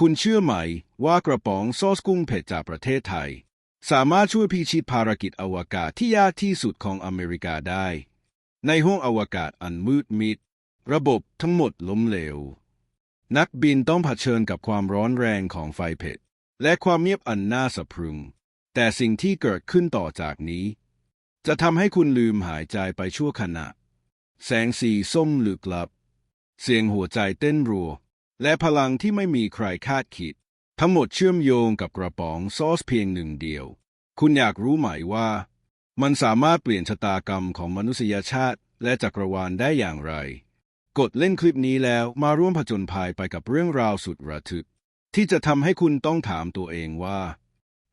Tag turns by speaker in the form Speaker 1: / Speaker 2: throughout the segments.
Speaker 1: คุณเชื่อไหมว่ากระป๋องซอสกุ้งเผ็ดจากประเทศไทย สามารถช่วยพิชิตภารกิจอวกาศที่ยากที่สุดของอเมริกาได้ ในห้องอวกาศอันมืดมิด ระบบทั้งหมดล้มเหลว นักบินต้องเผชิญกับความร้อนแรงของไฟเผ็ด และความเงียบอันน่าสะพรึง แต่สิ่งที่เกิดขึ้นต่อจากนี้ จะทำให้คุณลืมหายใจไปชั่วขณะ แสงสีส้มลึกลับ เสียงหัวใจเต้นรัว และพลังที่ไม่มีใครคาดคิด ทั้งหมดเชื่อมโยงกับกระป๋องซอสเพียงหนึ่งเดียว คุณอยากรู้ไหมว่า มันสามารถเปลี่ยนชะตากรรมของมนุษยชาติและจักรวาลได้อย่างไร กดเล่นคลิปนี้แล้วมาร่วมผจญภัยไปกับเรื่องราวสุดระทึก ที่จะทำให้คุณต้องถามตัวเองว่า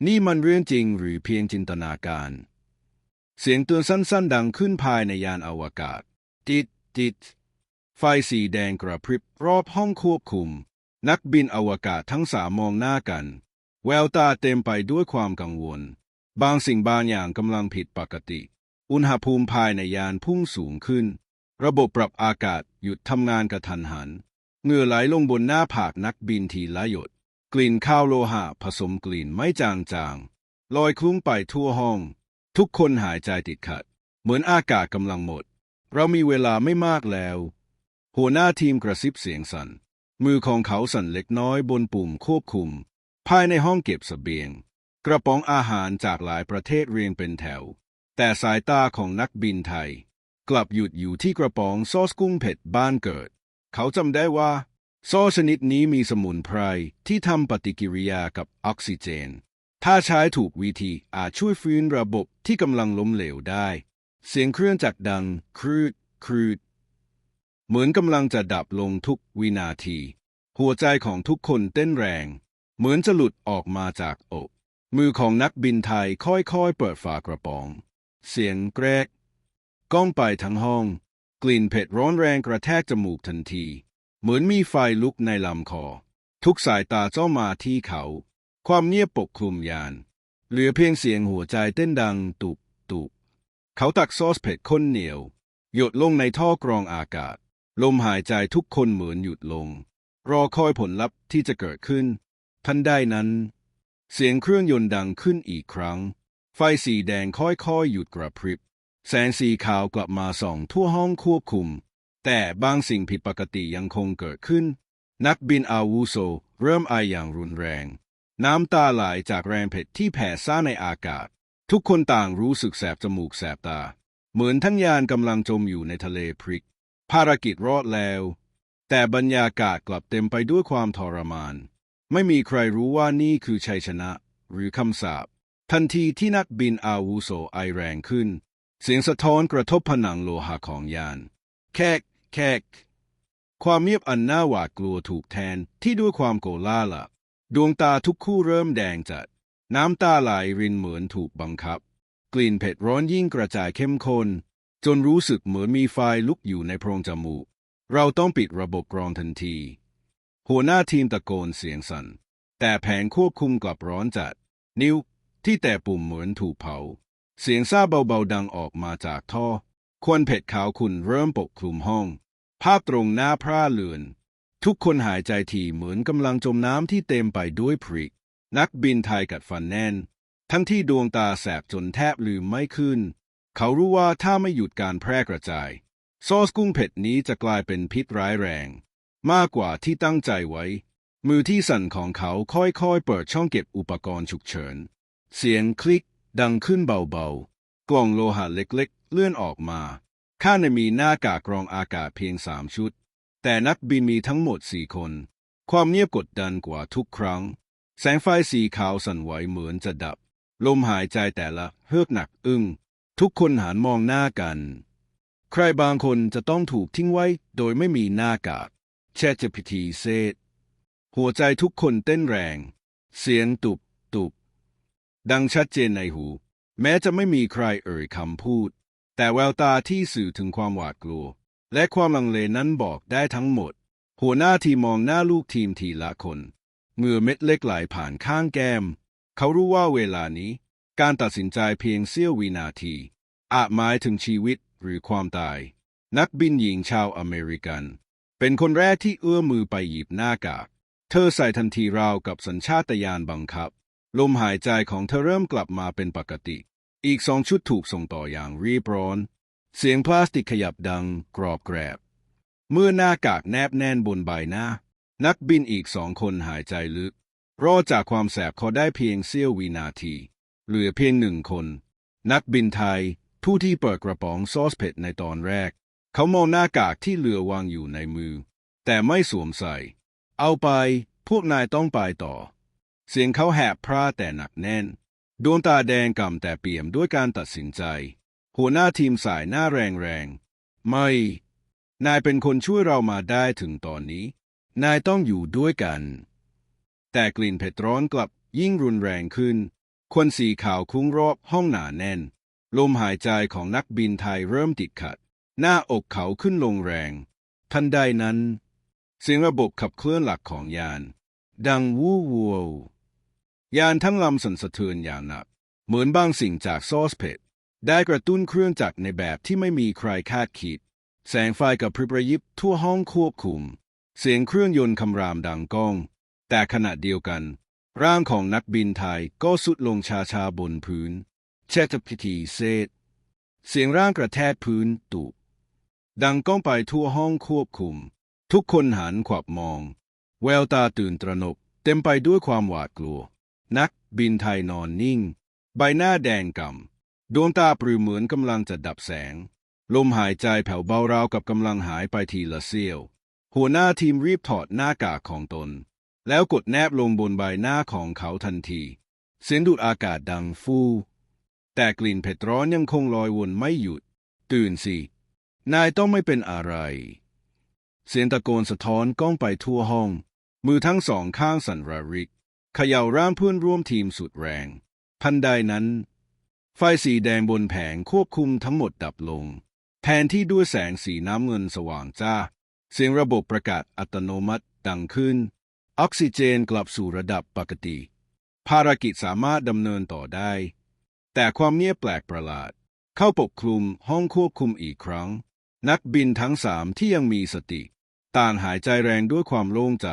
Speaker 1: นี่มันเรื่องจริงหรือเพียงจินตนาการ เสียงเตือนสั้น ๆ ดังขึ้นภายในยานอวกาศติดติด ไฟสีแดงกระพริบรอบห้องควบคุม นักบินอวกาศทั้งสามมองหน้ากัน แววตาเต็มไปด้วยความกังวล บางสิ่งบางอย่างกำลังผิดปกติ อุณหภูมิภายในยานพุ่งสูงขึ้น ระบบปรับอากาศหยุดทำงานกระทันหันเหงื่อไหลลงบนหน้าผากนักบินทีละหยด กลิ่นข้าวโลหะผสมกลิ่นไม่จางๆลอยคลุ้งไปทั่วห้อง ทุกคนหายใจติดขัด เหมือนอากาศกำลังหมด เรามีเวลาไม่มากแล้ว หัวหน้าทีมกระซิบเสียงสัน่น มือของเขาสั่นเล็กน้อยบนปุ่มควบคุม ภายในห้องเก็บสเสบียง กระป๋องอาหารจากหลายประเทศเรียงเป็นแถว แต่สายตาของนักบินไทย กลับหยุดอยู่ที่กระป๋องซอสกุ้งเผ็ดบ้านเกิด เขาจำได้ว่าซอสชนิดนี้มีสมุนไพรที่ทำปฏิกิริยากับออกซิเจน ถ้าใช้ถูกวิธีอาจช่วยฟื้นระบบที่กำลังล้มเหลวได้ เสียงเครื่องจักรดังครืดครืด เหมือนกำลังจะดับลงทุกวินาที หัวใจของทุกคนเต้นแรง เหมือนจะหลุดออกมาจากอก มือของนักบินไทยค่อยๆ เปิดฝากระป๋อง เสียงแกรกก้องไปทั้งห้อง กลิ่นเผ็ดร้อนแรงกระแทกจมูกทันที เหมือนมีไฟลุกในลำคอ ทุกสายตาจ้องมาที่เขา ความเงียบปกคลุมยาน เหลือเพียงเสียงหัวใจเต้นดังตุบตุบเขาตักซอสเผ็ดข้นเหนียว หยดลงในท่อกรองอากาศ ลมหายใจทุกคนเหมือนหยุดลง รอคอยผลลัพธ์ที่จะเกิดขึ้น ทันใดนั้น เสียงเครื่องยนต์ดังขึ้นอีกครั้ง ไฟสีแดงค่อยๆ หยุดกระพริบ แสงสีขาวกลับมาส่องทั่วห้องควบคุม แต่บางสิ่งผิดปกติยังคงเกิดขึ้น นักบินอาวุโสเริ่มไออย่างรุนแรง น้ำตาไหลจากแรงเผ็ดที่แผ่ซ่านในอากาศ ทุกคนต่างรู้สึกแสบจมูกแสบตา เหมือนทั้งยานกำลังจมอยู่ในทะเลพริก ภารกิจรอดแล้ว แต่บรรยากาศกลับเต็มไปด้วยความทรมาน ไม่มีใครรู้ว่านี่คือชัยชนะ หรือคำสาปทันทีที่นักบินอาวุโสไอแรงขึ้น เสียงสะท้อนกระทบผนังโลหะของยาน แคกแคกความเงียบอันน่าหวาดกลัวถูกแทนที่ด้วยความโกลาหลดวงตาทุกคู่เริ่มแดงจัด น้ำตาไหลรินเหมือนถูกบังคับ กลิ่นเผ็ดร้อนยิ่งกระจายเข้มข้น จนรู้สึกเหมือนมีไฟลุกอยู่ในโพรงจมูก เราต้องปิดระบบกรองทันที หัวหน้าทีมตะโกนเสียงสัน่น แต่แผงควบคุมกลับร้อนจัด นิ้วที่แต่ปุ่มเหมือนถูกเผา เสียงซาเบาๆดังออกมาจากท่อ ควันเผ็ดขาวขุ่นเริ่มปกคลุมห้อง ภาพตรงหน้าพร่าเลือน ทุกคนหายใจถี่เหมือนกำลังจมน้ำที่เต็มไปด้วยพริก นักบินไทยกัดฟันแน่น ทั้งที่ดวงตาแสบจนแทบลืมไม่ขึ้น เขารู้ว่าถ้าไม่หยุดการแพร่กระจาย ซอสกุ้งเผ็ดนี้จะกลายเป็นพิษร้ายแรง มากกว่าที่ตั้งใจไว้ มือที่สั่นของเขาค่อยๆ เปิดช่องเก็บอุปกรณ์ฉุกเฉิน เสียงคลิก ดังขึ้นเบาๆ กล่องโลหะเล็กๆ เลื่อนออกมา ข้างในมีหน้ากากกรองอากาศเพียงสามชุด แต่นักบินมีทั้งหมดสี่คน ความเงียบกดดันกว่าทุกครั้ง แสงไฟสีขาวสั่นไหวเหมือนจะดับ ลมหายใจแต่ละเฮือกหนักอึ้ง ทุกคนหันมองหน้ากัน ใครบางคนจะต้องถูกทิ้งไว้โดยไม่มีหน้ากากแชทพิธีเซตหัวใจทุกคนเต้นแรง เสียงตุบตุบดังชัดเจนในหู แม้จะไม่มีใครเอ่ยคำพูด แต่แววตาที่สื่อถึงความหวาดกลัว และความลังเลนั้นบอกได้ทั้งหมด หัวหน้าทีมมองหน้าลูกทีมทีละคนเหงื่อเม็ดเล็กไหลผ่านข้างแก้ม เขารู้ว่าเวลานี้ การตัดสินใจเพียงเสี้ยววินาที อาจหมายถึงชีวิตหรือความตาย นักบินหญิงชาวอเมริกัน เป็นคนแรกที่เอื้อมมือไปหยิบหน้ากาก เธอใส่ทันทีราวกับสัญชาตญาณบังคับ ลมหายใจของเธอเริ่มกลับมาเป็นปกติ อีกสองชุดถูกส่งต่ออย่างรีบร้อน เสียงพลาสติกขยับดังกรอบแกรบ เมื่อหน้ากากแนบแน่นบนใบหน้า นักบินอีกสองคนหายใจลึกรอดจากความแสบเขาได้เพียงเสี้ยววินาที เหลือเพียงหนึ่งคน นักบินไทย ผู้ที่เปิดกระป๋องซอสเผ็ดในตอนแรก เขามองหน้ากากที่เหลือวางอยู่ในมือ แต่ไม่สวมใส่ เอาไป พวกนายต้องไปต่อ เสียงเขาแหบพร่าแต่หนักแน่น ดวงตาแดงก่ำแต่เปี่ยมด้วยการตัดสินใจ หัวหน้าทีมสายหน้าแรงๆ ไม่ นายเป็นคนช่วยเรามาได้ถึงตอนนี้ นายต้องอยู่ด้วยกัน แต่กลิ่นเผ็ดร้อนกลับยิ่งรุนแรงขึ้น ควันสีขาวคุ้งรอบห้องหนาแน่น ลมหายใจของนักบินไทยเริ่มติดขัด หน้าอกเขาขึ้นลงแรง ทันใดนั้น เสียงระบบขับเคลื่อนหลักของยาน ดังวู้วูยานทั้งลำสั่นสะเทือนอย่างหนัก เหมือนบางสิ่งจากซอสเผ็ดได้กระตุ้นเครื่องจักรในแบบที่ไม่มีใครคาดคิด แสงไฟกับพริบระยิบทั่วห้องควบคุม เสียงเครื่องยนต์คำรามดังก้อง แต่ขณะเดียวกัน ร่างของนักบินไทยก็สุดลงชาชาบนพื้นเชตพิธีเซตเสียงร่างกระแทกพื้นตุดังก้องไปทั่วห้องควบคุม ทุกคนหันขวับมอง แววตาตื่นตระหนก เต็มไปด้วยความหวาดกลัว นักบินไทยนอนนิ่ง ใบหน้าแดงก่ำดวงตาปรือเหมือนกำลังจะดับแสง ลมหายใจแผ่วเบาราวกับกำลังหายไปทีละเสี้ยว หัวหน้าทีมรีบถอดหน้ากากของตน แล้วกดแนบลงบนใบหน้าของเขาทันที เสียงดูดอากาศดังฟู่แต่กลิ่นเผ็ดร้อนยังคงลอยวนไม่หยุด ตื่นสิ นายต้องไม่เป็นอะไร เสียงตะโกนสะท้อนก้องไปทั่วห้อง มือทั้งสองข้างสั่นระริกเขย่าร่างเพื่อนร่วมทีมสุดแรง พันใดนั้น ไฟสีแดงบนแผงควบคุมทั้งหมดดับลง แทนที่ด้วยแสงสีน้ำเงินสว่างจ้า เสียงระบบประกาศอัตโนมัติดังขึ้น ออกซิเจนกลับสู่ระดับปกติ ภารกิจสามารถดำเนินต่อได้ แต่ความเงียบแปลกประหลาด เข้าปกคลุมห้องควบคุมอีกครั้ง นักบินทั้งสามที่ยังมีสติ ต่างหายใจแรงด้วยความโล่งใจ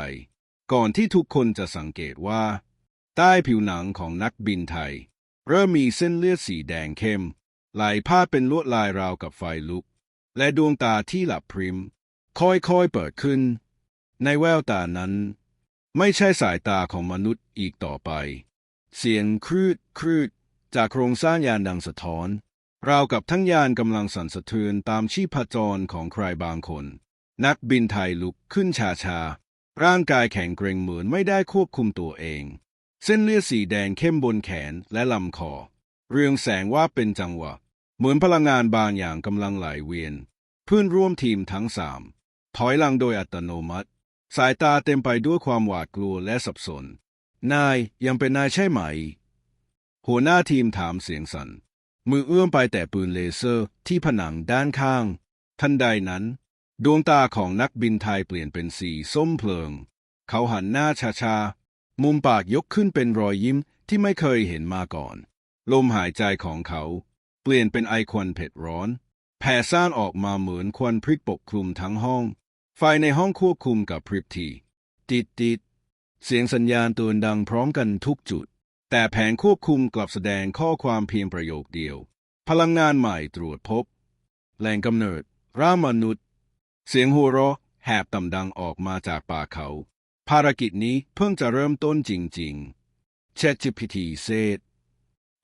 Speaker 1: ก่อนที่ทุกคนจะสังเกตว่า ใต้ผิวหนังของนักบินไทย เริ่มมีเส้นเลือดสีแดงเข้มไหลพาดเป็นลวดลายราวกับไฟลุก และดวงตาที่หลับพริม ค่อยๆเปิดขึ้น ในแววตานั้น ไม่ใช่สายตาของมนุษย์อีกต่อไป เสียงครืดครืดจากโครงสร้างยานดังสะท้อน ราวกับทั้งยานกำลังสั่นสะเทือนตามชีพจรของใครบางคน นักบินไทยลุกขึ้นชาชา ร่างกายแข็งเกร็งเหมือนไม่ได้ควบคุมตัวเอง เส้นเลือดสีแดงเข้มบนแขนและลำคอ เรืองแสงว่าเป็นจังหวะ เหมือนพลังงานบางอย่างกำลังไหลเวียน เพื่อนร่วมทีมทั้งสามถอยหลังโดยอัตโนมัติ สายตาเต็มไปด้วยความหวาดกลัวและสับสน นายยังเป็นนายใช่ไหม หัวหน้าทีมถามเสียงสัน่น มือเอื้อมไปแต่ปืนเลเซอร์ที่ผนังด้านข้าง ทันใดนั้น ดวงตาของนักบินไทยเปลี่ยนเป็นสีส้มเพลิง เขาหันหน้าชาๆ มุมปากยกขึ้นเป็นรอยยิ้มที่ไม่เคยเห็นมาก่อน ลมหายใจของเขา เปลี่ยนเป็นไอควันเผ็ดร้อน แผ่ซ่านออกมาเหมือนควันพริกปกคลุมทั้งห้อง ไฟในห้องควบคุมกับพริบทีติดติดเสียงสัญญาณเตือนดังพร้อมกันทุกจุด แต่แผงควบคุมกลับแสดงข้อความเพียงประโยคเดียว พลังงานใหม่ตรวจพบ แหล่งกำเนิด ร่ามนุษย์ เสียงหัวเราะแหบต่ำดังออกมาจากปากเขา ภารกิจนี้เพิ่งจะเริ่มต้นจริงๆเช t GPT เซต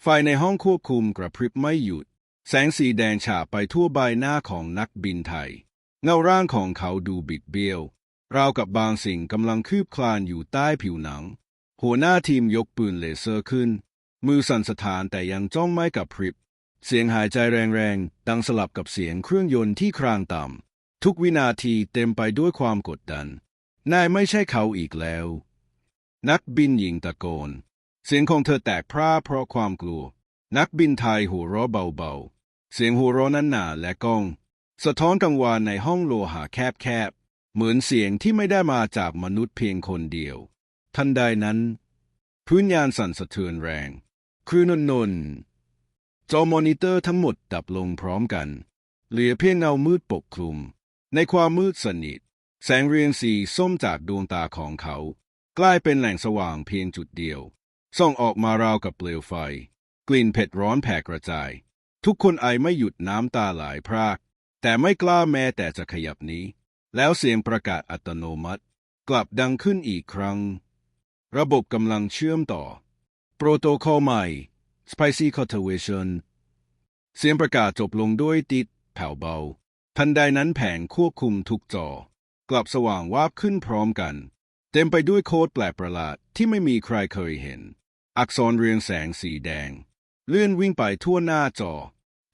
Speaker 1: ไฟในห้องควบคุมกระพริบไม่หยุด แสงสีแดงฉาบไปทั่วใบหน้าของนักบินไทย เงาร่างของเขาดูบิดเบี้ยว ราวกับบางสิ่งกำลังคืบคลานอยู่ใต้ผิวหนัง หัวหน้าทีมยกปืนเลเซอร์ขึ้น มือสั่นสะท้านแต่ยังจ้องไม่กับพริบ เสียงหายใจแรงๆ ดังสลับกับเสียงเครื่องยนต์ที่ครางต่ำ ทุกวินาทีเต็มไปด้วยความกดดัน นายไม่ใช่เขาอีกแล้ว นักบินหญิงตะโกน เสียงของเธอแตกพร่าเพราะความกลัว นักบินไทยหัวเราะเบาๆ เสียงหัวเราะนั้นหนาและก้อง สะท้อนกังวานในห้องโลหะแคบๆ เหมือนเสียงที่ไม่ได้มาจากมนุษย์เพียงคนเดียว ทันใดนั้น พื้นยานสั่นสะเทือนแรง คลื่นนนจอมอนิเตอร์ทั้งหมดดับลงพร้อมกัน เหลือเพียงเงามืดปกคลุม ในความมืดสนิท แสงเรียงสีส้มจากดวงตาของเขา กลายเป็นแหล่งสว่างเพียงจุดเดียว ส่องออกมาราวกับเปลวไฟ กลิ่นเผ็ดร้อนแผ่กระจาย ทุกคนไอไม่หยุดน้ำตาไหลพราก แต่ไม่กล้าแม้แต่จะขยับนี้ แล้วเสียงประกาศอัตโนมัติ กลับดังขึ้นอีกครั้ง ระบบกำลังเชื่อมต่อ โปรโตคอลใหม่ Spicy Cultivation เสียงประกาศจบลงด้วยติดแผ่วเบา ทันใดนั้นแผงควบคุมทุกจอ กลับสว่างวาบขึ้นพร้อมกัน เต็มไปด้วยโค้ดแปลกประหลาดที่ไม่มีใครเคยเห็น อักษรเรียงแสงสีแดง เลื่อนวิ่งไปทั่วหน้าจอ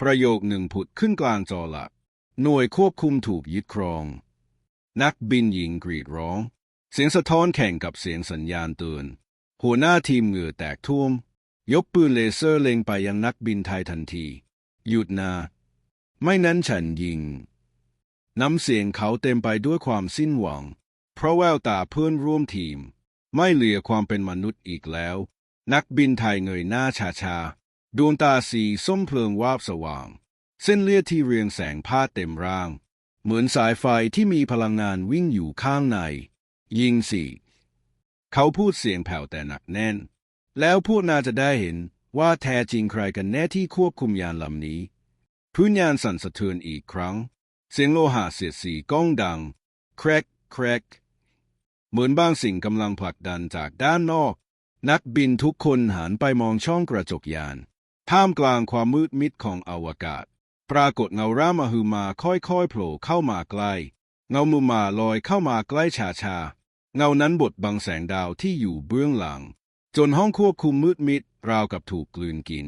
Speaker 1: ประโยคหนึ่งผุดขึ้นกลางจอหลัก หน่วยควบคุมถูกยึดครอง นักบินหญิงกรีดร้อง เสียงสะท้อนแข่งกับเสียงสัญญาณเตือน หัวหน้าทีมเหงื่อแตกท่วม ยกปืนเลเซอร์เล็งไปยังนักบินไทยทันที หยุดนา ไม่นั้นฉันยิง น้ำเสียงเขาเต็มไปด้วยความสิ้นหวัง เพราะแววตาเพื่อนร่วมทีม ไม่เหลือความเป็นมนุษย์อีกแล้ว นักบินไทยเงยหน้าชาชาดวงตาสีส้มเพลิงวาบสว่าง เส้นเลือดที่เรียงแสงพาดเต็มร่าง เหมือนสายไฟที่มีพลังงานวิ่งอยู่ข้างใน ยิงสิเขาพูดเสียงแผ่วแต่หนักแน่น แล้วพวกนาจะได้เห็นว่าแท้จริงใครกันแน่ที่ควบคุมยานลำนี้ พื้นยานสั่นสะเทือนอีกครั้ง เสียงโลหะเสียดสีก้องดัง แครกแครกเหมือนบางสิ่งกำลังผลักดันจากด้านนอก นักบินทุกคนหันไปมองช่องกระจกยาน ท่ามกลางความมืดมิดของอวกาศ ปรากฏเงาร่ามหือมาค่อยๆโผล่เข้ามาใกล้เงามุมมาลอยเข้ามาใกล้ชาชาๆเงานั้นบดบังแสงดาวที่อยู่เบื้องหลัง จนห้องควบคุมมืดมิดราวกับถูกกลืนกิน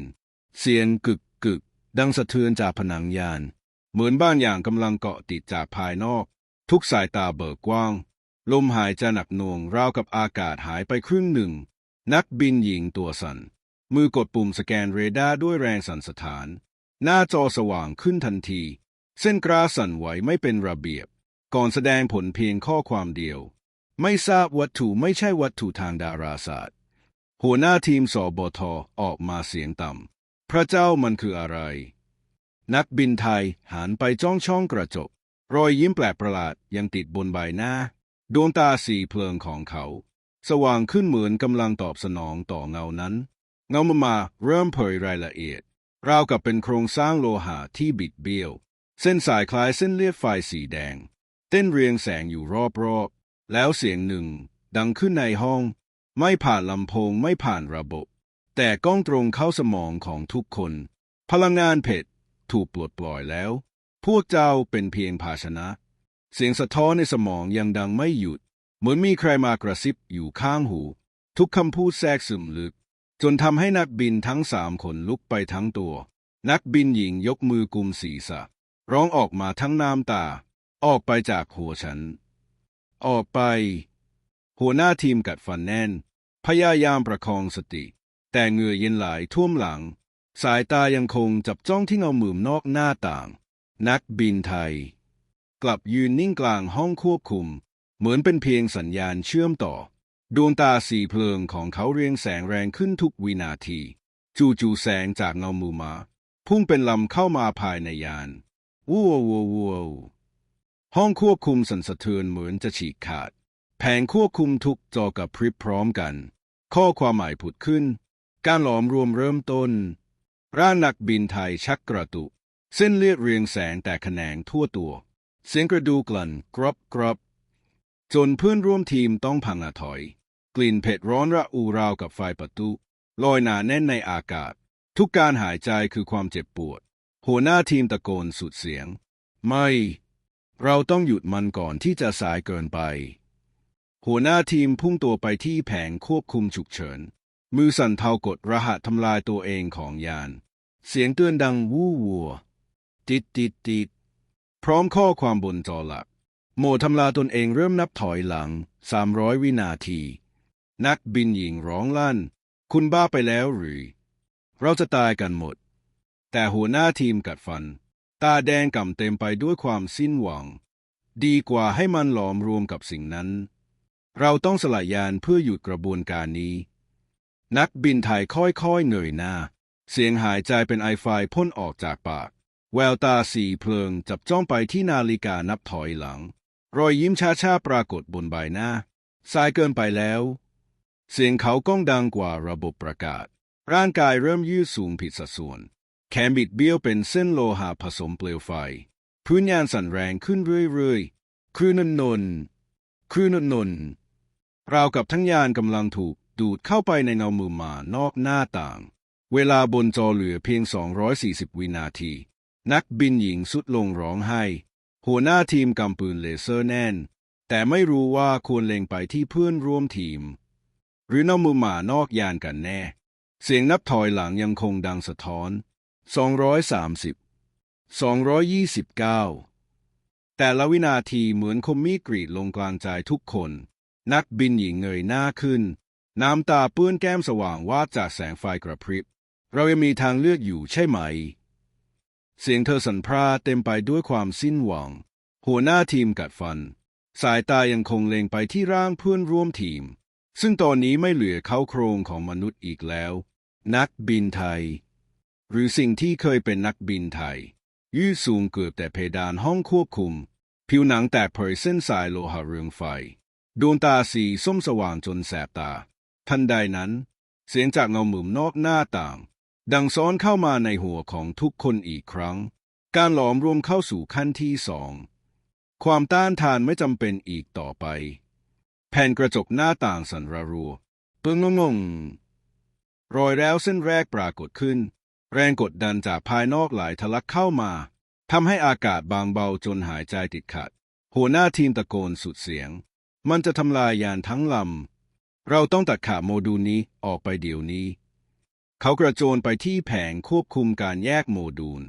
Speaker 1: เสียงกึกกึก ดังสะเทือนจากผนังยาน เหมือนบ้านอย่างกำลังเกาะติดจากภายนอก ทุกสายตาเบิกกว้าง ลมหายใจหนักหน่วงราวกับอากาศหายไปครึ่งหนึ่ง นักบินหญิงตัวสั่นมือกดปุ่มสแกนเรดาร์ด้วยแรงสั่นสะท้าน หน้าจอสว่างขึ้นทันที เส้นกราสั่นไหวไม่เป็นระเบียบ ก่อนแสดงผลเพียงข้อความเดียว ไม่ทราบวัตถุไม่ใช่วัตถุทางดาราศาสตร์ หัวหน้าทีมสบทออกมาเสียงต่ำ พระเจ้ามันคืออะไร นักบินไทยหันไปจ้องช่องกระจก รอยยิ้มแปลกประหลาดยังติดบนใบหน้า ดวงตาสีเพลิงของเขา สว่างขึ้นเหมือนกำลังตอบสนองต่อเงานั้น เงามามาเริ่มเผยรายละเอียด ราวกับเป็นโครงสร้างโลหะที่บิดเบี้ยว เส้นสายคล้ายเส้นเลือดไฟสีแดง เต้นเรียงแสงอยู่รอบๆ แล้วเสียงหนึ่ง ดังขึ้นในห้อง ไม่ผ่านลำโพงไม่ผ่านระบบ แต่ก้องตรงเข้าสมองของทุกคน พลังงานเผ็ด ถูกปลดปล่อยแล้ว พวกเจ้าเป็นเพียงภาชนะ เสียงสะท้อนในสมองยังดังไม่หยุด เหมือนมีใครมากระซิบอยู่ข้างหู ทุกคำพูดแทรกซึมลึก จนทำให้นักบินทั้งสามคนลุกไปทั้งตัว นักบินหญิงยกมือกุมศีรษะ ร้องออกมาทั้งน้ำตา ออกไปจากหัวฉัน ออกไป หัวหน้าทีมกัดฟันแน่น พยายามประคองสติ แต่เหงื่อเย็นไหลท่วมหลัง สายตายังคงจับจ้องที่เงาหมืมนอกหน้าต่าง นักบินไทย กลับยืนนิ่งกลางห้องควบคุม เหมือนเป็นเพียงสัญญาณเชื่อมต่อ ดวงตาสีเพลิงของเขาเรียงแสงแรงขึ้นทุกวินาที จู่ๆแสงจากเงามือมา พุ่งเป็นลำเข้ามาภายในยานวัววัววัวห้องควบคุมสั่นสะเทือนเหมือนจะฉีกขาด แผงควบคุมทุกจอกับพริบพร้อมกัน ข้อความหมายผุดขึ้น การหลอมรวมเริ่มต้น ร่างนักบินไทยชักกระตุ เส้นเลือดเรียงแสงแต่แขนงทั่วตัว เสียงกระดูกลั่นกรอบกรอบจนเพื่อนร่วมทีมต้องพังอถอย กลิ่นเผ็ดร้อนระอูราวกับไฟประตูลอยหนาแน่นในอากาศ ทุกการหายใจคือความเจ็บปวด หัวหน้าทีมตะโกนสุดเสียง ไม่ เราต้องหยุดมันก่อนที่จะสายเกินไป หัวหน้าทีมพุ่งตัวไปที่แผงควบคุมฉุกเฉิน มือสั่นเทากดรหัสทำลายตัวเองของยาน เสียงเตือนดังวู้วัว ติดติดติดพร้อมข้อความบนจอหลัก โมทำลายตนเองเริ่มนับถอยหลัง 300 วินาที นักบินหญิงร้องลั่น คุณบ้าไปแล้วหรือ เราจะตายกันหมด แต่หัวหน้าทีมกัดฟัน ตาแดงก่ำเต็มไปด้วยความสิ้นหวัง ดีกว่าให้มันหลอมรวมกับสิ่งนั้น เราต้องสลายยานเพื่อหยุดกระบวนการนี้ นักบินไทยค่อยๆเงยหน้า เสียงหายใจเป็นไอไฟพ่นออกจากปาก แววตาสีเพลิงจับจ้องไปที่นาฬิกานับถอยหลัง รอยยิ้มช้าๆปรากฏบนใบหน้า สายเกินไปแล้ว เสียงเขาก้องดังกว่าระบบประกาศ ร่างกายเริ่มยืดสูงผิดสัดส่วน แขนบิดเบี้ยวเป็นเส้นโลหะผสมเปลวไฟพื้นยานสั่นแรงขึ้นเรื่อยๆ คลื่นนนนคลื่นนนราวกับทั้งยานกำลังถูกดูดเข้าไปในเงามือมานอกหน้าต่าง เวลาบนจอเหลือเพียง 240 วินาที นักบินหญิงสุดลงร้องไห้ หัวหน้าทีมกำปืนเลเซอร์แน่น แต่ไม่รู้ว่าควรเล็งไปที่เพื่อนร่วมทีม หรือน้ำมือหมานอกยานกันแน่ เสียงนับถอยหลังยังคงดังสะท้อน 230 229 แต่ละวินาทีเหมือนคมมีดกรีดลงกลางใจทุกคน นักบินหญิงเงยหน้าขึ้น น้ำตาเปื้อนแก้มสว่างวาดจากแสงไฟกระพริบ เรายังมีทางเลือกอยู่ใช่ไหม เสียงเธอสันพราเต็มไปด้วยความสิ้นหวัง หัวหน้าทีมกัดฟัน สายตายังคงเล็งไปที่ร่างเพื่อนร่วมทีม ซึ่งตอนนี้ไม่เหลือเขาโครงของมนุษย์อีกแล้ว นักบินไทย หรือสิ่งที่เคยเป็นนักบินไทย ยืดสูงเกือบแต่เพดานห้องควบคุม ผิวหนังแตกเผยเส้นสายโลหะเรืองไฟ ดวงตาสีส้มสว่างจนแสบตา ทันใดนั้น เสียงจากเงาหมุมนอกหน้าต่าง ดังซ้อนเข้ามาในหัวของทุกคนอีกครั้ง การหลอมรวมเข้าสู่ขั้นที่สองความต้านทานไม่จำเป็นอีกต่อไป แผ่นกระจกหน้าต่างสั่นระรัวเปิงงงรอยแล้วเส้นแรกปรากฏขึ้น แรงกดดันจากภายนอกไหลทะลักเข้ามาทำให้อากาศบางเบาจนหายใจติดขัด หัวหน้าทีมตะโกนสุดเสียง มันจะทำลายยานทั้งลำ เราต้องตัดขาโมดูลนี้ออกไปเดี๋ยวนี้ เขากระโจนไปที่แผงควบคุมการแยกโมดูล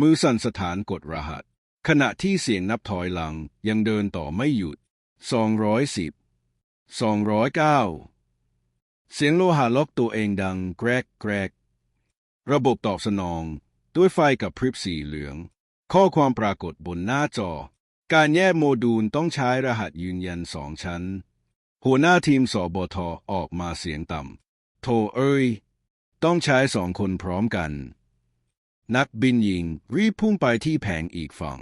Speaker 1: มือสั่นสถานกดรหัส ขณะที่เสียงนับถอยหลังยังเดินต่อไม่หยุด 210 209 เสียงโลหะล็อกตัวเองดังแกรกแกรก ระบบตอบสนองด้วยไฟกับพริบสีเหลือง ข้อความปรากฏบนหน้าจอ การแยกโมดูลต้องใช้รหัสยืนยันสองชั้น หัวหน้าทีมสบทออกมาเสียงต่ำ โทเอ้ย ต้องใช้สองคนพร้อมกัน นักบินหญิงรีบพุ่งไปที่แผงอีกฝั่ง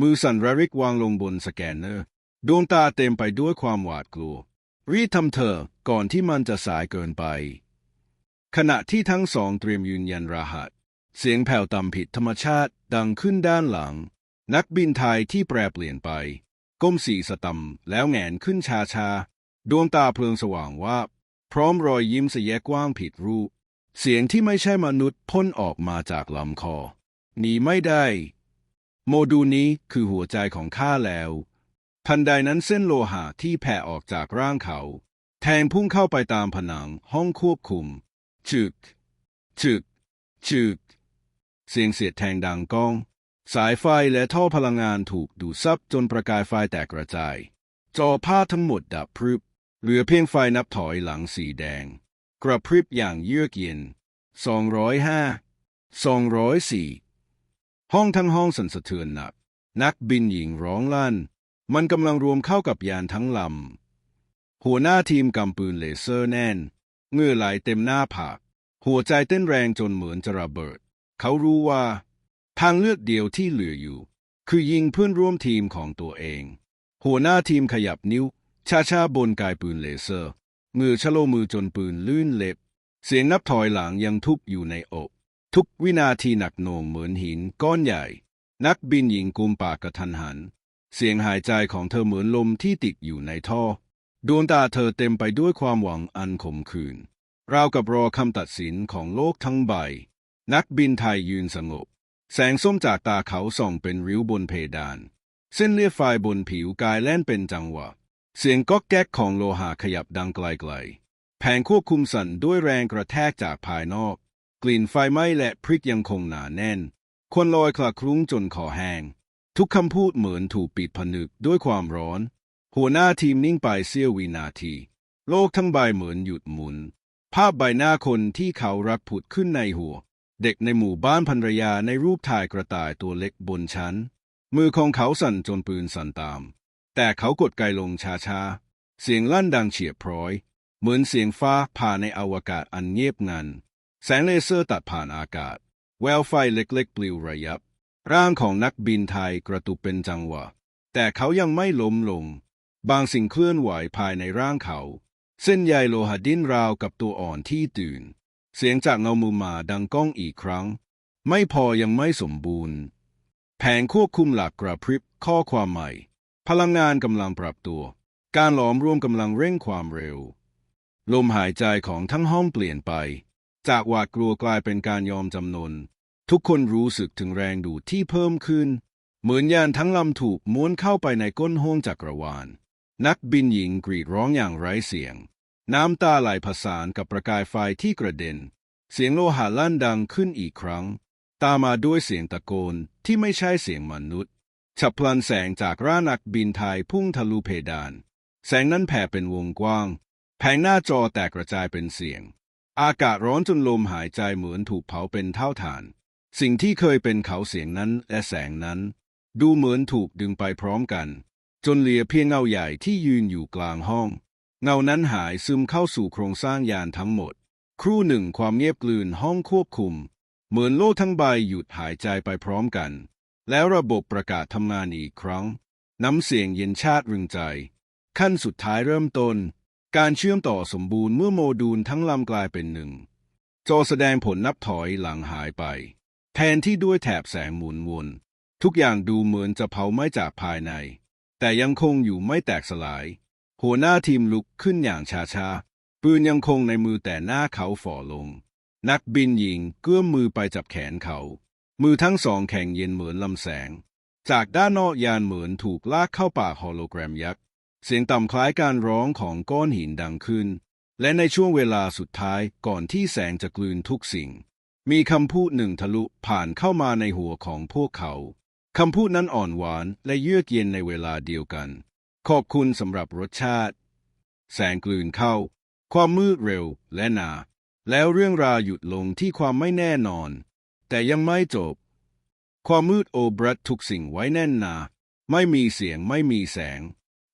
Speaker 1: มือสั่นระริกวางลงบนสแกนเนอร์ ดวงตาเต็มไปด้วยความหวาดกลัว รีบทำเธอก่อนที่มันจะสายเกินไป ขณะที่ทั้งสองเตรียมยืนยันรหัส เสียงแผ่วต่ำผิดธรรมชาติดังขึ้นด้านหลัง นักบินไทยที่แปรเปลี่ยนไป ก้มสีสตัมแล้วแหงนขึ้นชาชาๆดวงตาเพลิงสว่างวาบพร้อมรอยยิ้มเสยกว้างผิดรูป เสียงที่ไม่ใช่มนุษย์พ่นออกมาจากลำคอหนีไม่ได้ โมดูลนี้คือหัวใจของข้าแล้ว ทันใดนั้นเส้นโลหะที่แผ่ออกจากร่างเขา แทงพุ่งเข้าไปตามผนังห้องควบคุมจึกจึกจึกเสียงเสียดแทงดังก้อง สายไฟและท่อพลังงานถูกดูดซับจนประกายไฟแตกกระจาย จอภาทั้งหมดดับพรึบ เหลือเพียงไฟนับถอยหลังสีแดง กระพริบอย่างเยือกเย็น205 204ห้องทั้งห้องสั่นสะเทือนหนัก นักบินหญิงร้องลั่น มันกำลังรวมเข้ากับยานทั้งลำ หัวหน้าทีมกำปืนเลเซอร์แน่นเงื่อไหลเต็มหน้าผาก หัวใจเต้นแรงจนเหมือนจะระเบิด เขารู้ว่า ทางเลือกเดียวที่เหลืออยู่ คือยิงเพื่อนร่วมทีมของตัวเอง หัวหน้าทีมขยับนิ้วช้าๆบนกายปืนเลเซอร์มือชะโลมือจนปืนลื่นเล็บ เสียงนับถอยหลังยังทุบอยู่ในอก ทุกวินาทีหนักหน่วงเหมือนหินก้อนใหญ่ นักบินหญิงกุมปากกระทันหัน เสียงหายใจของเธอเหมือนลมที่ติดอยู่ในท่อ ดวงตาเธอเต็มไปด้วยความหวังอันขมขื่นราวกับรอคำตัดสินของโลกทั้งใบ นักบินไทยยืนสงบ แสงส้มจากตาเขาส่องเป็นริ้วบนเพดาน เส้นเลือดไฟบนผิวกายแล่นเป็นจังหวะ เสียงก๊อกแก๊กของโลหะขยับดังไกลๆ แผงควบคุมสั่นด้วยแรงกระแทกจากภายนอก กลิ่นไฟไหม้และพริกยังคงหนาแน่น คนลอยคลาคลุ้งจนคอแห้ง ทุกคำพูดเหมือนถูกปิดผนึกด้วยความร้อน หัวหน้าทีมนิ่งไปเสี้ยววินาที โลกทั้งใบเหมือนหยุดหมุน ภาพใบหน้าคนที่เขารักผุดขึ้นในหัว เด็กในหมู่บ้านภรรยาในรูปถ่ายกระต่ายตัวเล็กบนชั้น มือของเขาสั่นจนปืนสั่นตาม แต่เขากดไกลงช้าๆ เสียงลั่นดังเฉียบพร้อย เหมือนเสียงฟ้าผ่าในอวกาศอันเงียบงัน แสงเลเซอร์ตัดผ่านอากาศ แววไฟเล็กๆปลิวระยับ ร่างของนักบินไทยกระตุกเป็นจังหวะ แต่เขายังไม่ล้มลง บางสิ่งเคลื่อนไหวภายในร่างเขา เส้นใยโลหะดิ้นราวกับตัวอ่อนที่ตื่น เสียงจากเงามุมมาดังก้องอีกครั้ง ไม่พอยังไม่สมบูรณ์ แผงควบคุมหลักกระพริบข้อความใหม่ พลังงานกำลังปรับตัว การหลอมรวมกำลังเร่งความเร็ว ลมหายใจของทั้งห้องเปลี่ยนไป จากหวาดกลัวกลายเป็นการยอมจำนน ทุกคนรู้สึกถึงแรงดูดที่เพิ่มขึ้น เหมือนยานทั้งลำถูกม้วนเข้าไปในก้นห้วงจักรวาล นักบินหญิงกรีดร้องอย่างไร้เสียง น้ำตาไหลผสานกับประกายไฟที่กระเด็น เสียงโลหะลั่นดังขึ้นอีกครั้ง ตามมาด้วยเสียงตะโกนที่ไม่ใช่เสียงมนุษย์ฉับพลันแสงจากร่านักบินไทยพุ่งทะลุเพดาน แสงนั้นแผ่เป็นวงกว้าง แผงหน้าจอแตกกระจายเป็นเสียง อากาศร้อนจนลมหายใจเหมือนถูกเผาเป็นเท่าฐาน สิ่งที่เคยเป็นเขาเสียงนั้นและแสงนั้น ดูเหมือนถูกดึงไปพร้อมกัน จนเหลือเพียงเงาใหญ่ที่ยืนอยู่กลางห้อง เงานั้นหายซึมเข้าสู่โครงสร้างยานทั้งหมด ครู่หนึ่งความเงียบกลืนห้องควบคุม เหมือนโลกทั้งใบหยุดหายใจไปพร้อมกัน แล้วระบบประกาศทำงานอีกครั้ง น้ำเสียงเย็นชาติรึงใจ ขั้นสุดท้ายเริ่มต้น การเชื่อมต่อสมบูรณ์เมื่อโมดูลทั้งลำกลายเป็นหนึ่งจอแสดงผลนับถอยหลังหายไป ทนที่ด้วยแถบแสงหมุนวน ทุกอย่างดูเหมือนจะเผาไหม้จากภายใน แต่ยังคงอยู่ไม่แตกสลาย หัวหน้าทีมลุกขึ้นอย่างช้าๆ ปืนยังคงในมือแต่หน้าเขาฝ่อลง นักบินหญิงเกื้อมมือไปจับแขนเขา มือทั้งสองแข็งเย็นเหมือนลำแสง จากด้านนอกยานเหมือนถูกลากเข้าปากฮอลโลแกรมยักษ์ เสียงต่ำคล้ายการร้องของก้อนหินดังขึ้น และในช่วงเวลาสุดท้ายก่อนที่แสงจะกลืนทุกสิ่ง มีคำพูดหนึ่งทะลุผ่านเข้ามาในหัวของพวกเขา คำพูดนั้นอ่อนหวานและเยือกเย็นในเวลาเดียวกัน ขอบคุณสำหรับรสชาติ แสงกลืนเข้า ความมืดเร็วและหนา แล้วเรื่องราวหยุดลงที่ความไม่แน่นอน แต่ยังไม่จบ ความมืดโอบรัดทุกสิ่งไว้แน่นหนา ไม่มีเสียงไม่มีแสง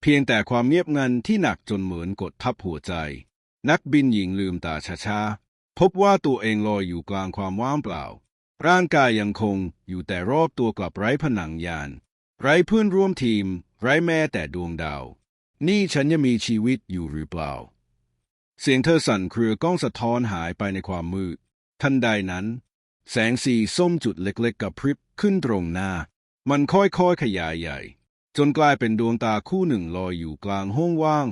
Speaker 1: เพียงแต่ความเงียบงันที่หนักจนเหมือนกดทับหัวใจ นักบินหญิงลืมตาช้าๆ พบว่าตัวเองลอยอยู่กลางความว่างเปล่า ร่างกายยังคงอยู่แต่รอบตัวกลับไร้ผนังยาน ไร้เพื่อนร่วมทีม ไร้แม้แต่ดวงดาว นี่ฉันยังมีชีวิตอยู่หรือเปล่า เสียงเธอสั่นเครือกล้องสะท้อนหายไปในความมืด ทันใดนั้น แสงสีส้มจุดเล็กๆกับพริบขึ้นตรงหน้า มันค่อยๆขยายใหญ่ จนกลายเป็นดวงตาคู่หนึ่งลอยอยู่กลางห้องว่าง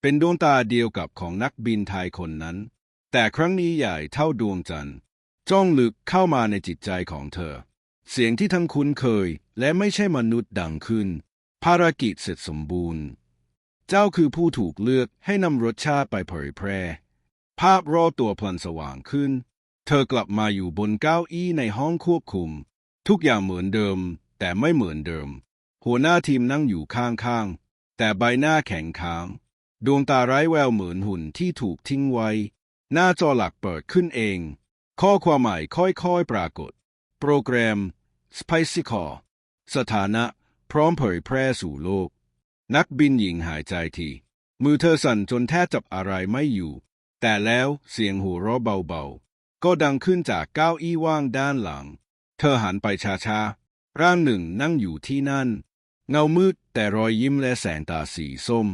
Speaker 1: เป็นดวงตาเดียวกับของนักบินไทยคนนั้น แต่ครั้งนี้ใหญ่เท่าดวงจันทร์จ้องลึกเข้ามาในจิตใจของเธอ เสียงที่ทั้งคุ้นเคยและไม่ใช่มนุษย์ดังขึ้น ภารกิจเสร็จสมบูรณ์ เจ้าคือผู้ถูกเลือกให้นำรสชาติไปเผยแพร่ ภาพรอบตัวพลันสว่างขึ้น เธอกลับมาอยู่บนเก้าอี้ในห้องควบคุม ทุกอย่างเหมือนเดิม แต่ไม่เหมือนเดิม หัวหน้าทีมนั่งอยู่ข้างๆ แต่ใบหน้าแข็งค้าง ดวงตาไร้แววเหมือนหุ่นที่ถูกทิ้งไว้ หน้าจอหลักเปิดขึ้นเอง ข้อความใหม่ค่อยๆปรากฏ โปรแกรม Spicy Call สถานะพร้อมเผยแพร่สู่โลก นักบินหญิงหายใจที มือเธอสั่นจนแทบจับอะไรไม่อยู่ แต่แล้วเสียงหัวเราะเบาๆ ก็ดังขึ้นจากเก้าอี้ว่างด้านหลัง เธอหันไปช้าๆ ร่างหนึ่งนั่งอยู่ที่นั่น เงามืดแต่รอยยิ้มและแสงตาสีส้ม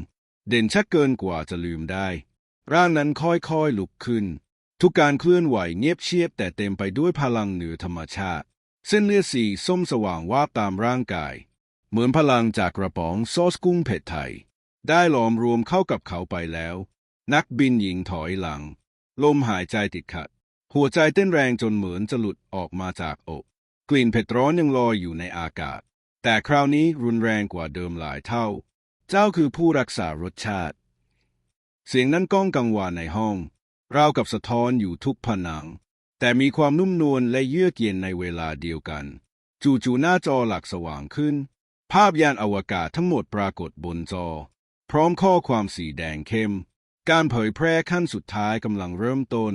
Speaker 1: เด่นชัดเกินกว่าจะลืมได้ ร่างนั้นค่อยๆลุกขึ้น ทุกการเคลื่อนไหวเงียบเชียบแต่เต็มไปด้วยพลังเหนือธรรมชาติ เส้นเลือดสีส้มสว่างวาบตามร่างกาย เหมือนพลังจากกระป๋องซอสกุ้งเผ็ดไทย ได้หลอมรวมเข้ากับเขาไปแล้ว นักบินหญิงถอยหลัง ลมหายใจติดขัด หัวใจเต้นแรงจนเหมือนจะหลุดออกมาจากอก กลิ่นเผ็ดร้อนยังลอยอยู่ในอากาศ แต่คราวนี้รุนแรงกว่าเดิมหลายเท่า เจ้าคือผู้รักษารสชาติ เสียงนั้นก้องกังวานในห้อง ราวกับสะท้อนอยู่ทุกผนัง แต่มีความนุ่มนวลและเยือกเย็นในเวลาเดียวกัน จู่ๆหน้าจอหลักสว่างขึ้น ภาพยานอวกาศทั้งหมดปรากฏบนจอ พร้อมข้อความสีแดงเข้ม การเผยแพร่ขั้นสุดท้ายกำลังเริ่มต้น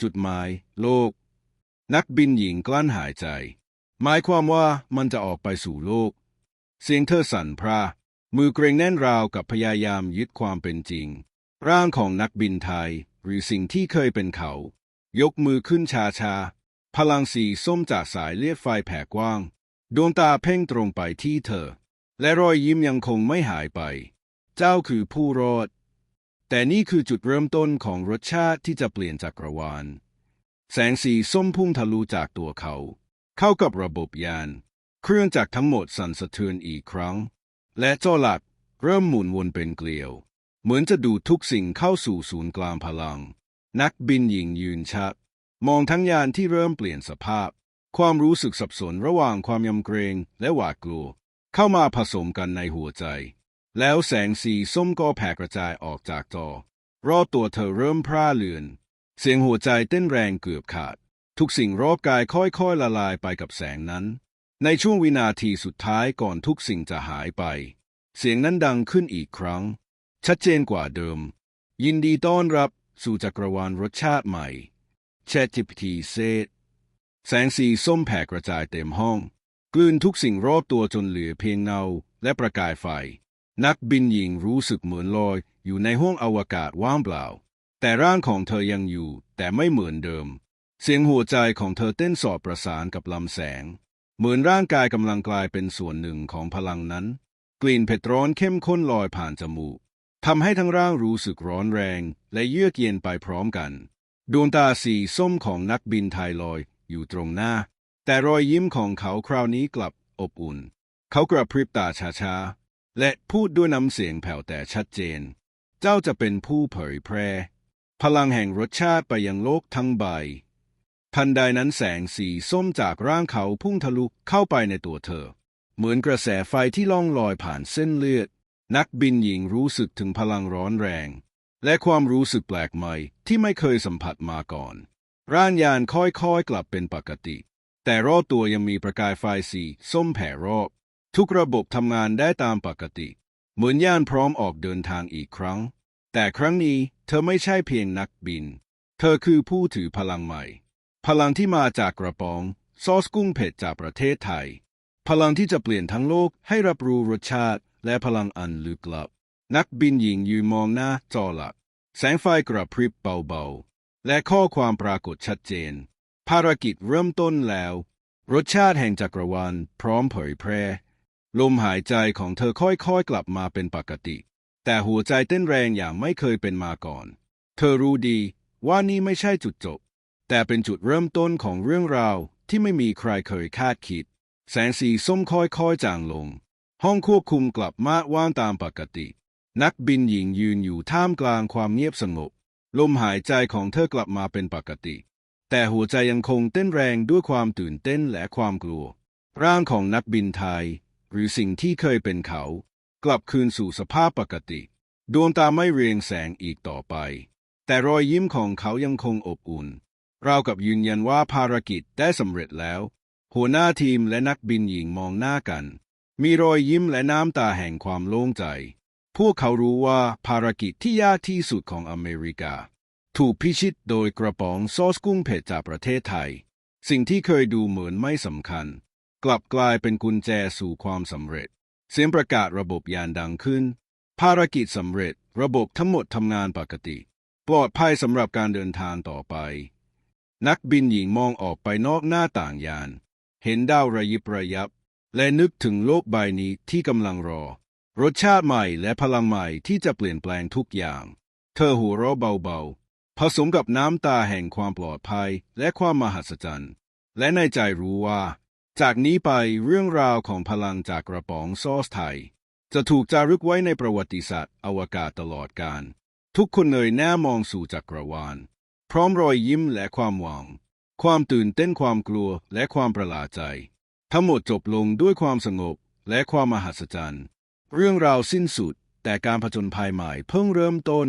Speaker 1: จุดหมาย โลก นักบินหญิงกลั้นหายใจ หมายความว่ามันจะออกไปสู่โลก เสียงเธอสั่นพรามือเกรงแน่นราวกับพยายามยึดความเป็นจริง ร่างของนักบินไทย หรือสิ่งที่เคยเป็นเขา ยกมือขึ้นชาชาๆพลังสีส้มจากสายเลือดไฟแผ่กว้าง ดวงตาเพ่งตรงไปที่เธอ และรอยยิ้มยังคงไม่หายไป เจ้าคือผู้รอด แต่นี่คือจุดเริ่มต้นของรสชาติที่จะเปลี่ยนจักรวาล แสงสีส้มพุ่งทะลุจากตัวเขา เข้ากับระบบยาน เครื่องจักรทั้งหมดสั่นสะเทือนอีกครั้ง และจอหลักเริ่มหมุนวนเป็นเกลียว เหมือนจะดูทุกสิ่งเข้าสู่ศูนย์กลางพลัง นักบินหญิงยืนชัด มองทั้งยานที่เริ่มเปลี่ยนสภาพ ความรู้สึกสับสนระหว่างความยำเกรงและหวาดกลัว เข้ามาผสมกันในหัวใจ แล้วแสงสีส้มก็แผ่กระจายออกจากจอรอบตัวเธอเริ่มพร่าเลือน เสียงหัวใจเต้นแรงเกือบขาด ทุกสิ่งรอบกายค่อยๆละลายไปกับแสงนั้น ในช่วงวินาทีสุดท้ายก่อนทุกสิ่งจะหายไป เสียงนั้นดังขึ้นอีกครั้ง ชัดเจนกว่าเดิม ยินดีต้อนรับสู่จักรวาลรสชาติใหม่ ChatGPT เซตแสงสีส้มแผ่กระจายเต็มห้อง กลืนทุกสิ่งรอบตัวจนเหลือเพียงเงาและประกายไฟ นักบินหญิงรู้สึกเหมือนลอย อยู่ในห้องอวกาศว่างเปล่า แต่ร่างของเธอยังอยู่ แต่ไม่เหมือนเดิม เสียงหัวใจของเธอเต้นสอดประสานกับลำแสง เหมือนร่างกายกำลังกลายเป็นส่วนหนึ่งของพลังนั้น กลิ่นเผ็ดร้อนเข้มข้นลอยผ่านจมูก ทำให้ทั้งร่างรู้สึกร้อนแรง และเยือกเย็นไปพร้อมกัน ดวงตาสีส้มของนักบินไทยลอยอยู่ตรงหน้า แต่รอยยิ้มของเขาคราวนี้กลับอบอุ่น เขากระพริบตาช้าๆ และพูดด้วยน้ำเสียงแผ่วแต่ชัดเจน เจ้าจะเป็นผู้เผยแพร่ พลังแห่งรสชาติไปยังโลกทั้งใบ ทันใดนั้นแสงสีส้มจากร่างเขาพุ่งทะลุเข้าไปในตัวเธอ เหมือนกระแสไฟที่ล่องลอยผ่านเส้นเลือด นักบินหญิงรู้สึกถึงพลังร้อนแรง และความรู้สึกแปลกใหม่ที่ไม่เคยสัมผัสมาก่อน ร่างยานค่อยๆกลับเป็นปกติ แต่รอบตัวยังมีประกายไฟสีส้มแผ่รอบ ทุกระบบทำงานได้ตามปกติ เหมือนยานพร้อมออกเดินทางอีกครั้ง แต่ครั้งนี้เธอไม่ใช่เพียงนักบิน เธอคือผู้ถือพลังใหม่ พลังที่มาจากกระป๋อง ซอสกุ้งเผ็ดจากประเทศไทย พลังที่จะเปลี่ยนทั้งโลกให้รับรู้รสชาติ และพลังอันลึกลับ นักบินหญิงยืนมองหน้าจอหลัก แสงไฟกระพริบเบาๆ และข้อความปรากฏชัดเจน ภารกิจเริ่มต้นแล้ว รสชาติแห่งจักรวาลพร้อมเผยแพร่ ลมหายใจของเธอค่อยๆกลับมาเป็นปกติ แต่หัวใจเต้นแรงอย่างไม่เคยเป็นมาก่อน เธอรู้ดีว่านี่ไม่ใช่จุดจบ แต่เป็นจุดเริ่มต้นของเรื่องราวที่ไม่มีใครเคยคาดคิด แสงสีส้มค่อยๆจางลง ห้องควบคุมกลับมาว่างตามปกติ นักบินหญิงยืนอยู่ท่ามกลางความเงียบสงบ ลมหายใจของเธอกลับมาเป็นปกติ แต่หัวใจยังคงเต้นแรงด้วยความตื่นเต้นและความกลัว ร่างของนักบินไทย หรือสิ่งที่เคยเป็นเขา กลับคืนสู่สภาพปกติ ดวงตาไม่เรียงแสงอีกต่อไป แต่รอยยิ้มของเขายังคงอบอุ่นราวกับยืนยันว่าภารกิจได้สำเร็จแล้ว หัวหน้าทีมและนักบินหญิงมองหน้ากัน มีรอยยิ้มและน้ำตาแห่งความโล่งใจ พวกเขารู้ว่าภารกิจที่ยากที่สุดของอเมริกา ถูกพิชิตโดยกระป๋องซอสกุ้งเผ็ดจากประเทศไทย สิ่งที่เคยดูเหมือนไม่สำคัญ กลับกลายเป็นกุญแจสู่ความสำเร็จ เสียงประกาศระบบยานดังขึ้น ภารกิจสำเร็จระบบทั้งหมดทำงานปกติ ปลอดภัยสำหรับการเดินทางต่อไป นักบินหญิงมองออกไปนอกหน้าต่างยาน เห็นดาวระยิบระยับ และนึกถึงโลกใบนี้ที่กำลังรอ รสชาติใหม่และพลังใหม่ที่จะเปลี่ยนแปลงทุกอย่าง เธอหัวเราะเบาๆ ผสมกับน้ำตาแห่งความปลอดภัยและความมหัศจรรย์ และในใจรู้ว่า จากนี้ไปเรื่องราวของพลังจากกระป๋องซอสไทย จะถูกจารึกไว้ในประวัติศาสตร์อวกาศตลอดกาลทุกคนเลยแน่มองสู่จักรวาล พร้อมรอยยิ้มและความหวัง ความตื่นเต้นความกลัวและความประหลาดใจ ทั้งหมดจบลงด้วยความสงบและความมหัศจรรย์ เรื่องราวสิ้นสุด แต่การผจญภัยใหม่เพิ่งเริ่มต้น